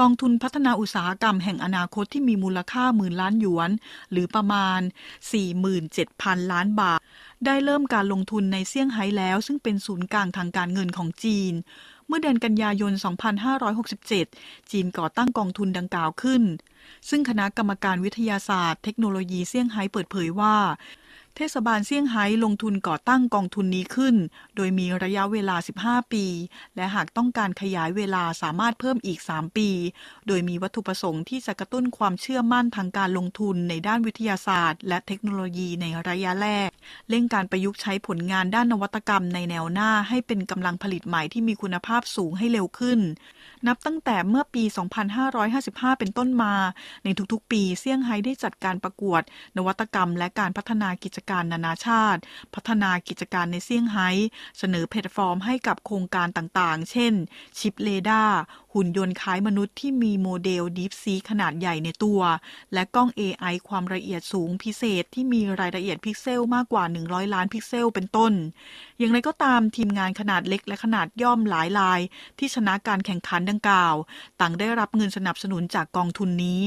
กองทุนพัฒนาอุตสาหกรรมแห่งอนาคตที่มีมูลค่าหมื่นล้านหยวน หรือประมาณ 47,000 ล้านบาท ได้เริ่มการลงทุนในเซี่ยงไฮ้แล้ว ซึ่งเป็นศูนย์กลางทางการเงินของจีน เมื่อเดือนกันยายน 2567 จีนก่อตั้งกองทุนดังกล่าวขึ้น ซึ่งคณะกรรมการวิทยาศาสตร์ เทคโนโลยีเซี่ยงไฮ้เปิดเผยว่า เทศบาลเซี่ยงไฮ้ลงทุนก่อตั้งกองทุนนี้ขึ้น โดยมีระยะเวลา 15 ปี และหากต้องการขยายเวลาสามารถเพิ่มอีก 3 ปี โดยมีวัตถุประสงค์ที่จะกระตุ้นความเชื่อมั่นทางการลงทุนในด้านวิทยาศาสตร์ และเทคโนโลยีในระยะแรก เร่งการประยุกต์ใช้ผลงานด้านนวัตกรรมในแนวหน้าให้เป็นกำลังผลิตใหม่ที่มีคุณภาพสูงให้เร็วขึ้น นับตั้งแต่เมื่อปี 2555 เป็นต้นมา ในทุกๆ ปีเซี่ยงไฮ้ได้จัดการประกวด นวัตกรรม และการพัฒนากิจการนานาชาติ พัฒนากิจการในเซี่ยงไฮ้เสนอแพลตฟอร์มให้กับโครงการต่างๆ เช่น ชิปเรดาหุ่นยนต์คล้ายมนุษย์ที่มีโมเดล Deep s e ขนาดใหญ่ในตัว และกล้อง AI ความละเอียดสูงพิเศษที่มีรายละเอียดพิกเซลมากกว่า 100 ล้านพิกเซลเป็นต้น อย่างไรก็ตามทีมงานขนาดเล็กและขนาดย่อมหลายราย ที่ชนะการแข่งขันดังกล่าว ต่างได้รับเงินสนับสนุนจากกองทุนนี้